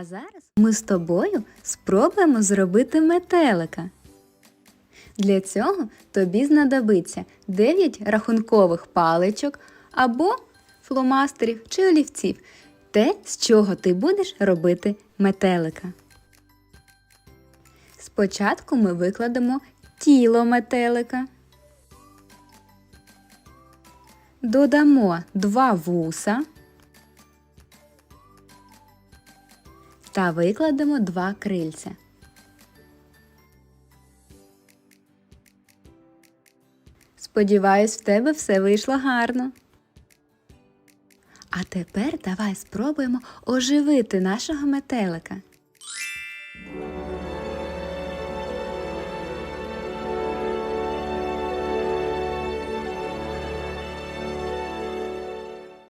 А зараз ми з тобою спробуємо зробити метелика. Для цього тобі знадобиться 9 рахункових паличок або фломастерів чи олівців. Те, з чого ти будеш робити метелика. Спочатку ми викладемо тіло метелика. Додамо два вуса та викладемо два крильця. Сподіваюсь, в тебе все вийшло гарно. А тепер давай спробуємо оживити нашого метелика.